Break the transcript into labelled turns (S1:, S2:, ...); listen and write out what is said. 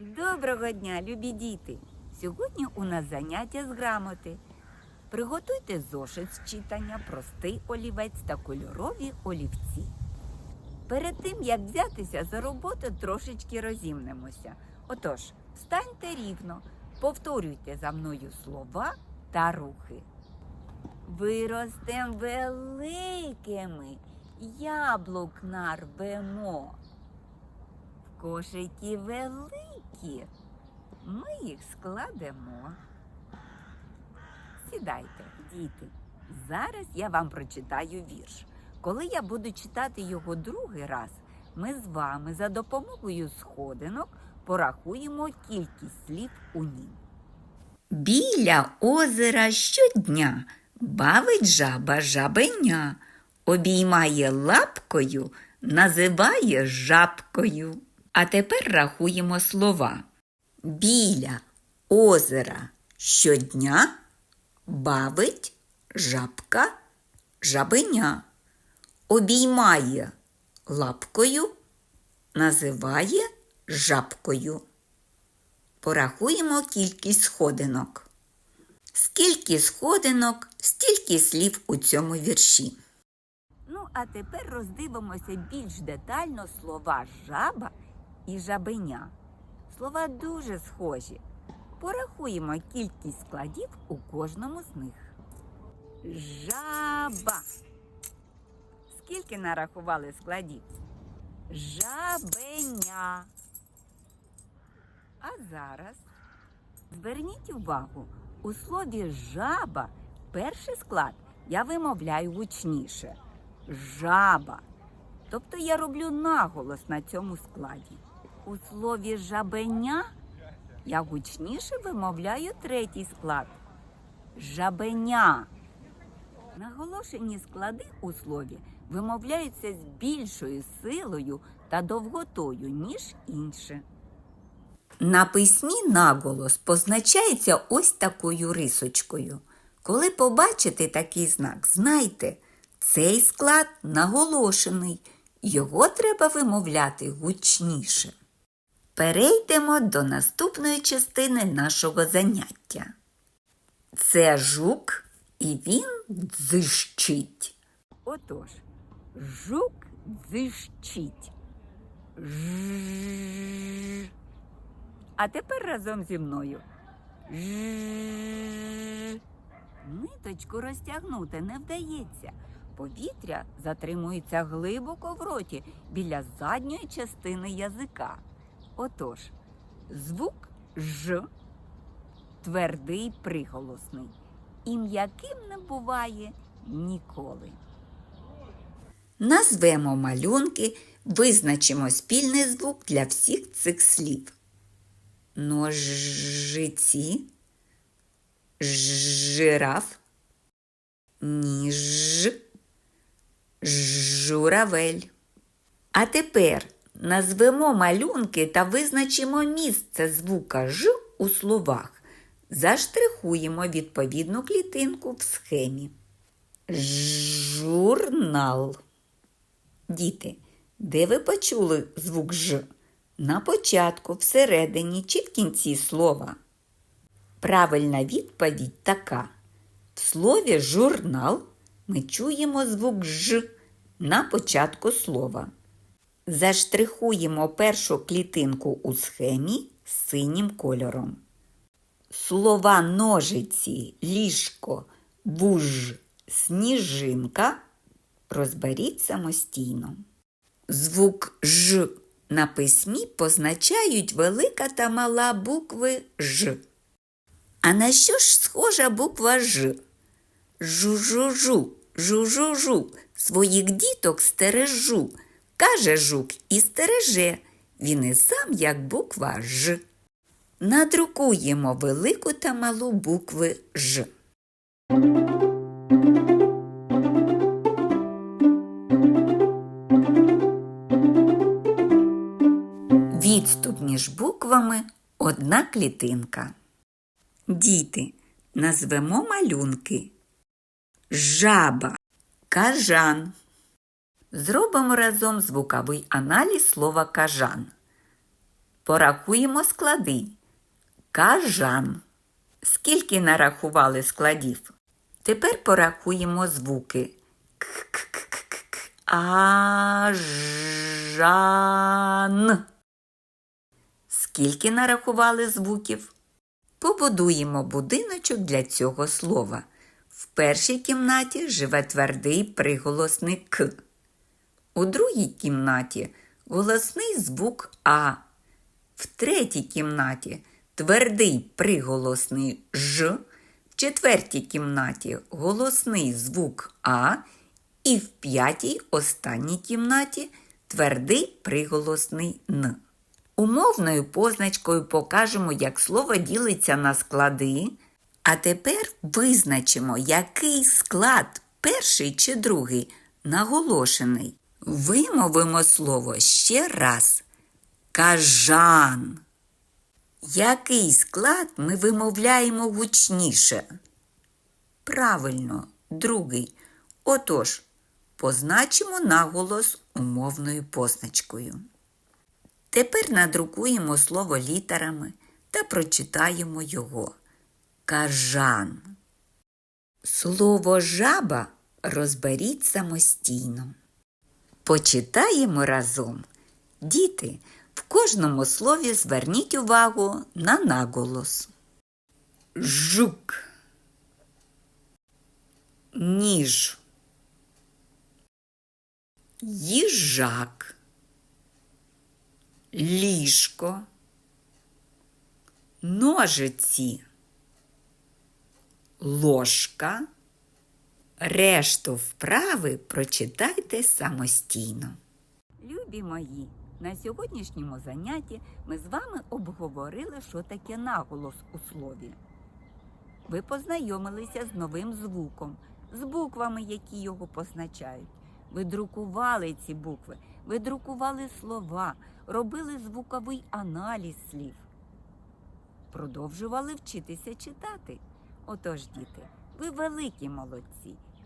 S1: Доброго дня, любі діти! Сьогодні у нас заняття з грамоти. Приготуйте зошит з читання, простий олівець та кольорові олівці. Перед тим, як взятися за роботу, трошечки розімнемося. Отож, встаньте рівно, повторюйте за мною слова та рухи. Виростем великими, яблук нарвемо. Кошики великі. Ми їх складемо. Сідайте, діти. Зараз я вам прочитаю вірш. Коли я буду читати його другий раз, ми з вами за допомогою сходинок порахуємо кількість слів у нім. Біля озера щодня бавить жаба жабеня, обіймає лапкою, називає жабкою. А тепер рахуємо слова. Біля озера щодня бавить жабка жабеня, обіймає лапкою, називає жабкою. Порахуємо кількість сходинок. Скільки сходинок, стільки слів у цьому вірші. Ну, а тепер роздивимося більш детально слова жаба і жабеня. Слова дуже схожі. Порахуємо кількість складів у кожному з них. Жаба. Скільки нарахували складів? Жабеня. А зараз зверніть увагу, у слові жаба перший склад я вимовляю гучніше. Жаба. Тобто я роблю наголос на цьому складі. У слові жабеня я гучніше вимовляю третій склад. Жабеня. Наголошені склади у слові вимовляються з більшою силою та довготою, ніж інше. На письмі наголос позначається ось такою рисочкою. Коли побачите такий знак, знайте, цей склад наголошений, його треба вимовляти гучніше. Перейдемо до наступної частини нашого заняття. Це жук, і він дзищить. Отож, жук дзищить. Ж. А тепер разом зі мною. Ж. Ниточку розтягнути не вдається. Повітря затримується глибоко в роті біля задньої частини язика. Отож, звук Ж твердий приголосний і м'яким не буває ніколи. Назвемо малюнки, визначимо спільний звук для всіх цих слів. Ножиці, жираф, ніж, журавель. А тепер назвемо малюнки та визначимо місце звука Ж у словах. Заштрихуємо відповідну клітинку в схемі. Журнал. Діти, де ви почули звук Ж? На початку, всередині чи в кінці слова? Правильна відповідь така. В слові журнал ми чуємо звук Ж на початку слова. Заштрихуємо першу клітинку у схемі синім кольором. Слова ножиці, ліжко, вуж, сніжинка розберіть самостійно. Звук Ж на письмі позначають велика та мала букви Ж. А на що ж схожа буква Ж? Жу-жу-жу, жу-жу-жу, своїх діток стережу. Каже жук і стереже. Він і сам як буква Ж. Надрукуємо велику та малу букви Ж. Відступ між буквами одна клітинка. Діти, назвемо малюнки. Жаба, кажан. Зробимо разом звуковий аналіз слова кажан. Порахуємо склади. Кажан. Скільки нарахували складів? Тепер порахуємо звуки. К-к-к-к-к. Ажан. Скільки нарахували звуків? Побудуємо будиночок для цього слова. В першій кімнаті живе твердий приголосний К. У другій кімнаті голосний звук А. В третій кімнаті твердий приголосний Ж. В четвертій кімнаті голосний звук А. І в п'ятій останній кімнаті твердий приголосний Н. Умовною позначкою покажемо, як слово ділиться на склади. А тепер визначимо, який склад, перший чи другий, наголошений. Вимовимо слово ще раз. Кажан. Який склад ми вимовляємо гучніше? Правильно, другий. Отож, позначимо наголос умовною позначкою. Тепер надрукуємо слово літерами та прочитаємо його. Кажан. Слово жаба розберіть самостійно. Почитаємо разом. Діти, в кожному слові зверніть увагу на наголос. Жук. Ніж. Їжак. Ліжко. Ножиці. Ложка. Решту вправи прочитайте самостійно. Любі мої, на сьогоднішньому занятті ми з вами обговорили, що таке наголос у слові. Ви познайомилися з новим звуком, з буквами, які його позначають. Ви друкували ці букви, ви друкували слова, робили звуковий аналіз слів. Продовжували вчитися читати. Отож, діти, ви великі молодці,